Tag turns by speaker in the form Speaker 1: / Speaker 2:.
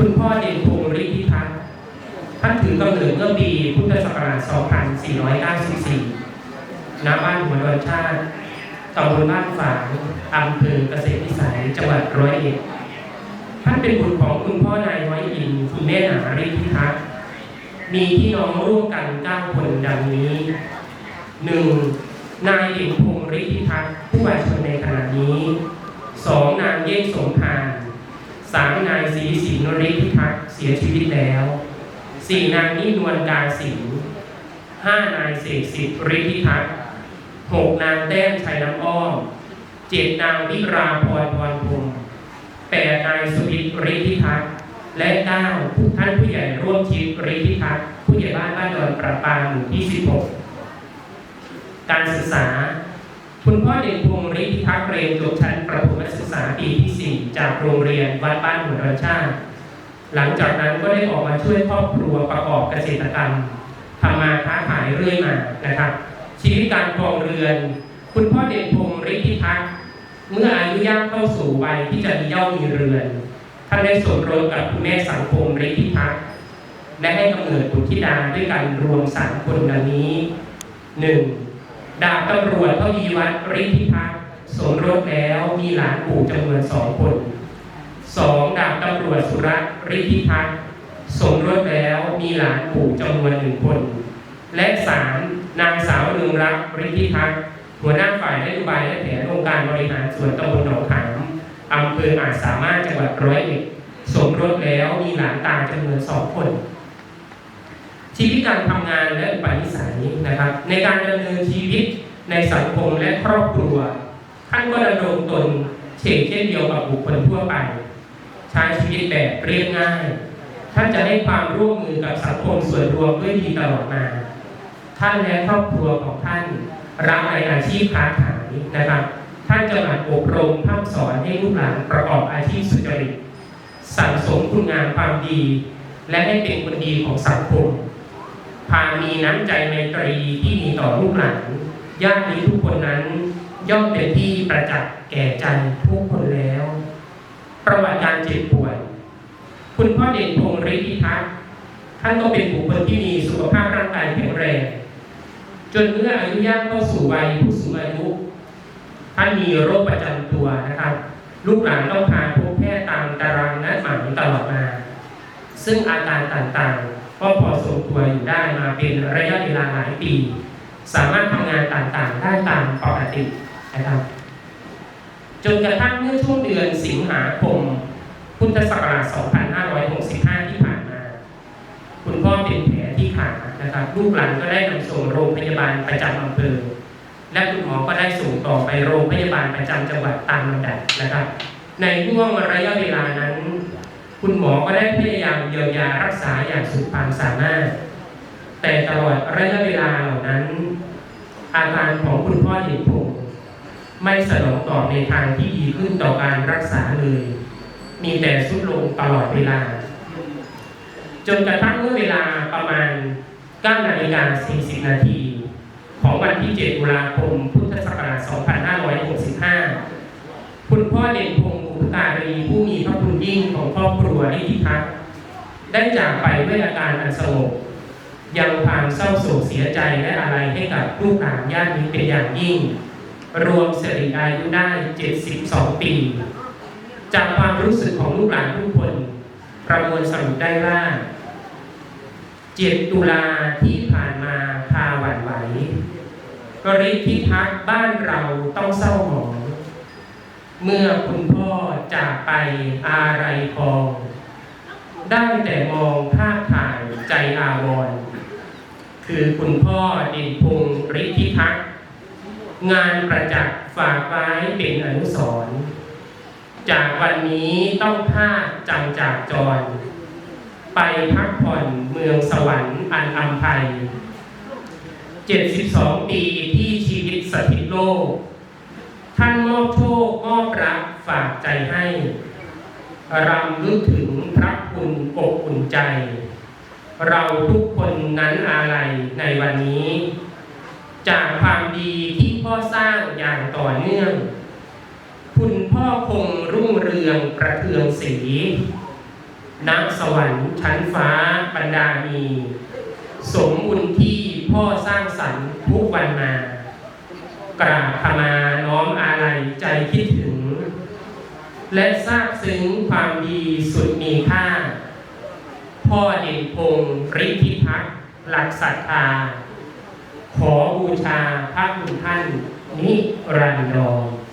Speaker 1: คุณพ่อเด่นพงศ์ฤทธิพัฒน์ท่านถือกำเนิดเมื่อปีพุทธศักราช 2494ณบ้านหัวดอนชาติตำบลบ้านฝางอำเภอเกษตรวิสัย จังหวัดร้อยเอ็ด ท่านเป็นบุตรของคุณพ่อนายน้อยอิน คุณแม่หนาฤทธิพัฒน์มีพี่น้องร่วมกันเก้าคนดังนี้หนึ่งนายเด่นพงศ์ฤทธิพัฒน์ผู้วายชนในขณะนี้สองนางเยกสมพานามนายศรีสินฤทธิพัฒน์เสียชีวิตแล้วสี่นางนินวลกาสิงห์ห้านายเสกสิทธิ์ฤทธิพัฒน์หกนางแต้มชัยน้ำอ้อมเจ็ดนางวิราพรพรพรหมแปดนายสุพิตฤทธิทักษ์และเก้าผู้ท่านผู้ใหญ่ร่วมชีวิตฤทธิทักษ์ผู้ใหญ่บ้านบ้านดอนประปางหมู่ที่16การศึกษา คุณพ่อเด่นพงศ์ฤทธิทักเรียนจบชั้นประถมศึกษาปีที่ 4 จากโรงเรียนวัดบ้านหัวดอนชาติหลังจากนั้นก็ได้ออกมาช่วยครอบครัวประกอบเกษตรกรรมทำมาค้าขายเรื่อยมานะครับ ชีวิตการครองเรือน คุณพ่อเด่นพงศ์ฤทธิทักเมื่ออายุย่างเข้าสู่วัยที่จะมีเย่ามีเรือนท่านได้สมรสกับคุณแม่สังคมฤทธิพักและให้กำเนิดบุตรธิดาด้วยกันรวมสามคนดังนี้หนึ่ง ดาบตำรวจทวีวัฒน์ฤทธิพักษ์สมรสแล้วมีหลานปู่จำนวนสองคนสองดาบตำรวจสุรัตน์ฤทธิพักษ์สมรสแล้วมีหลานปู่จำนวนหนึ่งคน และสามนางสาวเรืองรักฤทธิพักษ์หัวหน้าฝ่ายนโยบายและแผนองค์การบริหารส่วนตำบลหนองขามอำเภออาจสามารถจังหวัดร้อยเอ็ดสมรสแล้วมีหลานตาจำนวนสองคน ชีวิตการทำงานและอุปนิสัยนะครับ ในการดำเนินชีวิตในสังคมและครอบครัวท่านก็ดำรงตนเช่นเช่นเดียวกับบุคคลทั่วไป ใช้ชีวิตแบบเรียบง่ายท่านจะให้ความร่วมมือกับสังคมส่วนรวมด้วยดีตลอดมา ท่านและครอบครัวของท่านรักในอาชีพค้าขายนะครับ ท่านจะหมั่นอบรมพร่ำสอนให้ลูกหลานประกอบอาชีพสุจริตสั่งสมคุณงามความดี และให้เป็นคนดีของสังคม พามีน้ำใจในตรีที่มีต่อลูกหลานญาติมิตรทุกคนนั้น ย่อมเป็นที่ประจักษ์แก่ใจทุกคนแล้ว ประวัติการเจ็บป่วย คุณพ่อเด่นพงศ์ฤทธิทักษ์ท่านก็เป็นบุคคลที่มีสุขภาพร่างกายแข็งแรงจนเมื่ออายุย่างเข้าสู่วัยผู้สูงอายุท่านมีโรคประจำตัวนะครับ ลูกหลานต้องพาพบแพทย์ตามตารางนัดหมายตลอดมา ซึ่งอาการต่างๆ ก็พอสมควอยู่ได้มาเป็นระยะเวลาหลายปี สามารถทำงานต่างๆ ได้ตามปกตินะครับจนกระทั่งเมื่อช่วงเดือนสิงหาคมพุทธศักราช 2565 ที่ผ่านมา คุณพ่อเป็นแผลที่ขานะครับลูกหลานก็ได้นำส่งโรงพยาบาลประจำอำเภอ และคุณหมอก็ได้ส่งต่อไปโรงพยาบาลประจำจังหวัดตามลำดับนะครับ ในห่วงระยะเวลานั้น คุณหมอก็ได้พยายามเยียวยารักษาอย่างสุดความสามารถ แต่ตลอดระยะเวลาเหล่านั้น อาการของคุณพ่อเด่นพงศ์ไม่สนองตอบในทางที่ดีขึ้นต่อการรักษาเลย มีแต่สุดลงตลอดเวลา จนกระทั่งเมื่อเวลาประมาณ9นาฬิกา40 นาที ของวันที่ 7 ตุลาคม พุทธศักราช 2565 คุณพ่อเด่นพงศ์บุพการีผู้มีพระ ยิ่งของครอบครัวนิธิทักษ์ได้จากไปด้วยอาการอันสงบยังความเศร้าโศกเสียใจและอะไรให้กับลูกหลานญาตินี้เป็นอย่างยิ่ง รวมสิริอายุได้ 72 ปี จากความรู้สึกของลูกหลานทุกคน ประมวลสรุปได้ว่า 7 ตุลาที่ผ่านมาพาหวั่นไหวกริพิทักษ์บ้านเราต้องเศร้าหมอง เมื่อคุณพ่อ จากไปอาไรพอง ได้แต่มองภาพถ่ายใจอาวร คือคุณพ่อด่นพงศ์ฤทธิทักษ์งานประจักษ์ฝากไว้เป็นอนุสรณ์จากวันนี้ต้องภาคจำจากจร ไปพักผ่อนเมืองสวรรค์อันอัมภัย 72 ปีที่ชีวิตสถิตโลก ท่านมอบโชคมอบรัก ฝากใจให้รำลึกถึงพระคุณอบอุ่นใจ เราทุกคนนั้นอาลัยในวันนี้ จากความดีที่พ่อสร้างอย่างต่อเนื่อง คุณพ่อคงรุ่งเรืองประเทืองสีพณสวรรค์ชั้นฟ้าบรรดามี สมบุญที่พ่อสร้างสรรค์ทุกวันมากราบขมาน้อมอาลัยใจคิดถ และซาบซึ้งความดีสุดมีค่า พ่อเด่นพงศ์ฤทธิพักษ์หลักศรัทธา ขอบูชาพระคุณท่านนิรันดร